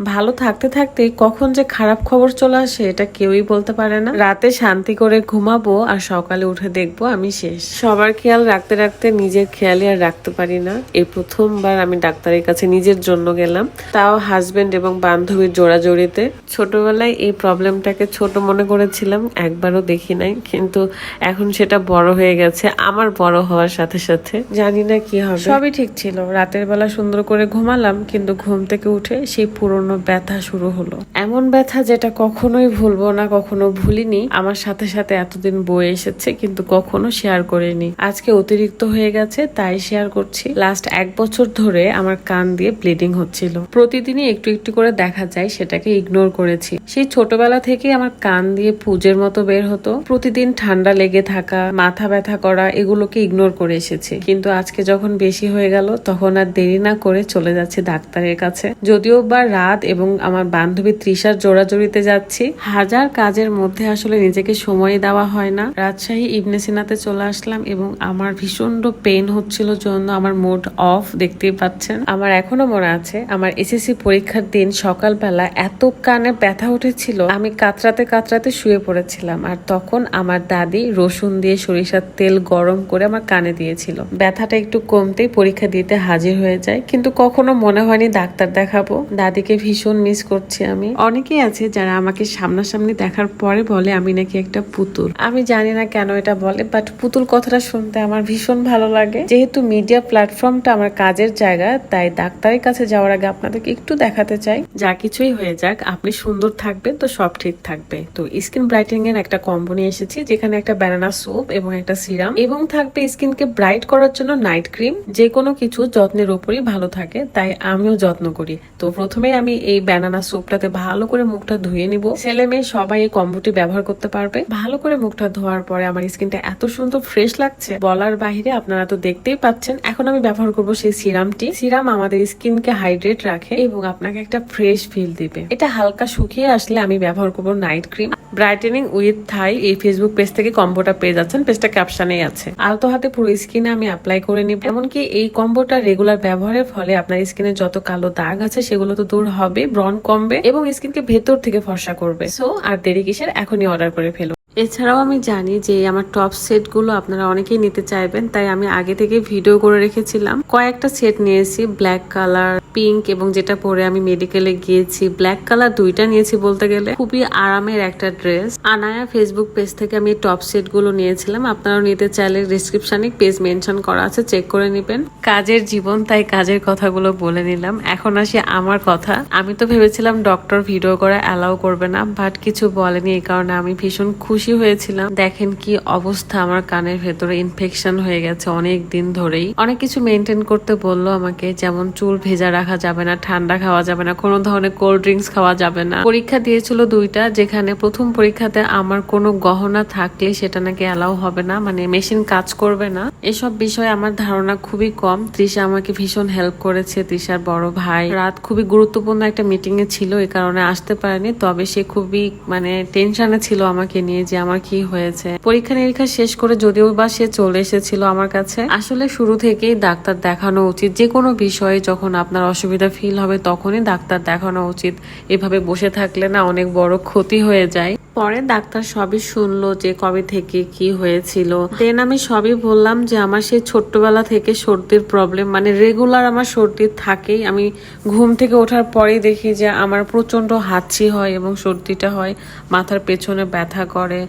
ভালো থাকতে থাকতে কখন যে খারাপ খবর চলে আসে, এটা কেউই বলতে পারে না। রাতে শান্তি করে ঘুমাবো আর সকালে উঠে দেখব আমি শেষ। সবার খেয়াল রাখতে রাখতে নিজের খেয়ালই আর রাখতে পারি না। এই প্রথমবার আমি ডাক্তারের কাছে নিজের জন্য গেলাম। তাও হাজবেন্ড এবং বান্ধবীর জোড়াজড়িতে। ছোটবেলায় এই প্রবলেমটাকে ছোট মনে করেছিলাম, একবারও দেখি নাই। কিন্তু এখন সেটা বড় হয়ে গেছে, আমার বড় হওয়ার সাথে সাথে। জানি না কি হবে। সবই ঠিক ছিল। রাতের বেলা সুন্দর করে ঘুমালাম, কিন্তু ঘুম থেকে উঠে সেই পুরনো ব্যথা শুরু হলো। এমন ব্যথা যেটা কখনোই ভুলবো না, কখনো ভুলিনি। আমার সাথে সাথে এতদিন বয়ে এসেছে, কিন্তু কখনো শেয়ার করিনি। আজকে অতিরিক্ত হয়ে গেছে, তাই শেয়ার করছি। লাস্ট এক বছর ধরে আমার কান দিয়ে ব্লিডিং হচ্ছিল। প্রতিদিনই একটু একটু করে দেখা যায়, সেটাকে ইগনোর করেছি। সেই ছোটবেলা থেকে আমার কান দিয়ে পুজের মতো বের হতো। প্রতিদিন ঠান্ডা লেগে থাকা, মাথা ব্যথা করা, এগুলোকে ইগনোর করে এসেছি। কিন্তু আজকে যখন বেশি হয়ে গেল, তখন আর দেরি না করে চলে যাচ্ছি ডাক্তারের কাছে। যদিও বা রাত এবং আমার বান্ধবী তৃষার জোড়াজড়িতে যাচ্ছি। হাজার কাজের মধ্যে আসলে নিজেকে সময় দেওয়া হয় না। রাজশাহী ইবনে সিনাতে চলে আসলাম এবং আমার ভীষণ পেন হচ্ছিল জন্য আমার মোড অফ দেখতেই পাচ্ছেন। আমার এখনও মনে আছে, আমার এসএসসি পরীক্ষার দিন সকালবেলা এত কানে ব্যথা উঠেছিল, আমি কাতরাতে কাতরাতে শুয়ে পড়েছিলাম আর তখন আমার দাদি রসুন দিয়ে সরিষার তেল গরম করে আমার কানে দিয়েছিল। ব্যথাটা একটু কমতেই পরীক্ষা দিতে হাজির হয়ে যায়, কিন্তু কখনো মনে হয়নি ডাক্তার দেখাবো। দাদিকে ভীষণ মিস করছি আমি। অনেকেই আছে যারা আমাকে সামনাসামনি দেখার পরে বলে আমি নাকি একটা পুতুল। আমি জানি না কেন এটা বলে বাট পুতুল কথাটা শুনতে আমার ভীষণ ভালো লাগে। যেহেতু মিডিয়া প্ল্যাটফর্মটা আমার কাজের জায়গা, তাই ডাক্তারের কাছে যাওয়ার আগে আপনাদেরকে একটু দেখাতে চাই। যা কিছুই হয়ে যাক, আপনি সুন্দর থাকবেন তো সব ঠিক থাকবে। তো স্কিন ব্রাইটেনিং এর একটা কম্বো নিয়ে এসেছি, যেখানে একটা ব্যানানা সোপ এবং একটা সিরাম এবং থাকবে স্কিনকে ব্রাইট করার জন্য নাইট ক্রিম যে কোনো কিছু যত্নের উপরই ভালো থাকে, তাই আমিও যত্ন করি। তো প্রথমে আমি এই ব্যানানা সোপটাতে ভালো করে মুখটা ধুয়ে নিব। ছেলে মেয়ে সবাই এই কম্বোটি ব্যবহার করতে পারবে। ভালো করে মুখটা ধোয়ার পরে আমার স্কিনটা এত সুন্দর ফ্রেশ লাগছে। বলার বাহিরে আপনারা তো দেখতেই পাচ্ছেন, এখন আমি ব্যবহার করব সেই সিরামটি। সিরাম আমাদের স্কিনকে হাইড্রেট রাখে এবং আপনাকে একটা ফ্রেশ ফিল দিবে। এটা হালকা শুকিয়ে আসলে আমি ব্যবহার করব নাইট ক্রিম ব্রাইটেনিং উইথ থাই এই ফেসবুক পেজ থেকে কম্বোটা পেয়ে যাচ্ছেন। পেজটা ক্যাপশনেই আছে। আলতো হাতে পুরো স্কিনে আমি অ্যাপ্লাই করে নিব। এমনকি এই কম্বোটা রেগুলার ব্যবহারের ফলে আপনার স্কিনে যত কালো দাগ আছে, সেগুলো তো দূর হবে ব্রন কমবে এবং স্কিনকে ভেতর থেকে ফর্সা করবে। সো আর দেরি কিসের? এখনই অর্ডার করে ফেলুন। এছাড়াও আমি জানি যে আমার টপ সেটগুলো আপনারা অনেকেই নিতে চাইবেন, তাই আমি আগে থেকে ভিডিও করে রেখেছিলাম। কয়েকটা সেট নিয়েছি ব্ল্যাক কালার পিঙ্ক এবং যেটা পরে আমি মেডিকেলে গিয়েছি ব্ল্যাক কালার দুইটা নিয়েছি বলতে গেলে। খুবই আরামের একটা ড্রেস আনায়া ফেসবুক পেজ থেকে আমি টপ সেটগুলো নিয়েছিলাম, আপনারাও নিতে চাইলে ডিসক্রিপশনে পেজ মেনশন করা আছে চেক করে নেবেন। কাজের জীবন তাই কাজের কথাগুলো বলে নিলাম। এখন আসি আমার কথা। আমি তো ভেবেছিলাম ডক্টর ভিডিও করা অ্যালাউ করবে না বাট কিছু বলেনি, এই কারণে আমি ভীষণ খুশি হয়েছিলাম। দেখেন কি অবস্থা, আমার কানের ভেতরে ইনফেকশন হয়ে গেছে অনেক দিন ধরেই। অনেক কিছু মেনটেন করতে বলল আমাকে, যেমন চুল ভেজা রাখা যাবে না, ঠান্ডা খাওয়া যাবে না, কোনো ধরনের কোল্ড ড্রিঙ্কস খাওয়া যাবে না। পরীক্ষা দিয়েছিল দুইটা, যেখানে প্রথম পরীক্ষাতে আমার কোনো গহনা থাকলে সেটা নাকি অ্যালাউ হবে না মানে মেশিন কাজ করবে না। এসব বিষয়ে আমার ধারণা খুবই কম। তৃষা আমাকে ভীষণ হেল্প করেছে, তৃষার বড় ভাই। রাত খুবই গুরুত্বপূর্ণ একটা মিটিং এ ছিল এই কারণে আসতে পারেনি, তবে সে খুবই মানে টেনশনে ছিল আমাকে নিয়ে যে আমার কি হয়েছে। পরীক্ষা নিরীক্ষা শেষ করে যদিও বা সে চলে এসেছিল আমার কাছে, আসলে শুরু থেকেই ডাক্তার দেখানো উচিত। যে কোনো বিষয়ে যখন আপনার অসুবিধা ফিল হবে, তখনই ডাক্তার দেখানো উচিত। এভাবে বসে থাকলে না অনেক বড় ক্ষতি হয়ে যায়। পরে ডাক্তার সবই শুনলো যে কবে থেকে কি হয়েছিল। দেন আমি সবই বললাম যে আমার সেই ছোট্টবেলা থেকে সর্দির প্রবলেম মানে রেগুলার আমার সর্দি থাকেই। আমি ঘুম থেকে ওঠার পরেই দেখি যে আমার প্রচণ্ড হাঁচি হয় এবং সর্দিটা হয়, মাথার পেছনে ব্যথা করে,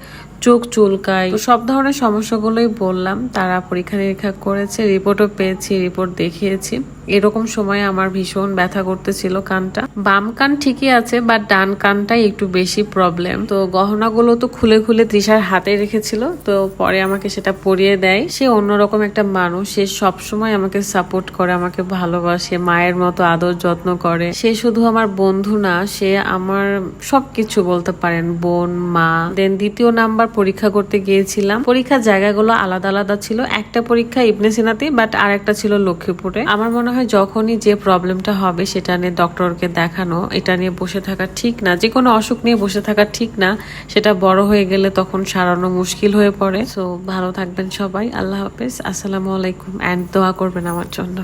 চোখ চুলকায়। সব ধরনের সমস্যাগুলোই বললাম, তারা পরীক্ষা নিরীক্ষা করেছে রিপোর্টও পেয়েছি রিপোর্ট দেখিয়েছি। এরকম সময় আমার ভীষণ ব্যথা করতেছিল কানটা। বাম কান ঠিকই আছে বাট ডান কানটাই একটু বেশি প্রবলেম তো গহনাগুলো তো খুলে খুলে তৃষার হাতে রেখেছিল, তো পরে আমাকে সেটা পরিয়ে দেয়। সে অন্যরকম একটা মানুষ, সে সবসময় আমাকে সাপোর্ট করে, আমাকে ভালোবাসে, মায়ের মতো আদর যত্ন করে। সে শুধু আমার বন্ধু না, সে আমার সবকিছু বলতে পারেন, বোন, মা। দেন দ্বিতীয় নাম্বার পরীক্ষা করতে গিয়েছিলাম। পরীক্ষার জায়গাগুলো আলাদা আলাদা ছিল, একটা পরীক্ষা ইবনে সিনাতে বাট আর একটা ছিল লক্ষ্মীপুরে। আমার মনে হয় যখনই যে প্রবলেমটা হবে সেটা নিয়ে ডক্টরকে দেখানো, এটা নিয়ে বসে থাকা ঠিক না। যে কোনো অসুখ নিয়ে বসে থাকা ঠিক না, সেটা বড় হয়ে গেলে তখন সারানো মুশকিল হয়ে পড়ে। সো ভালো থাকবেন সবাই। আল্লাহ হাফেজ। আসসালামু আলাইকুম। অ্যান্ড দোয়া করবেন আমার জন্য।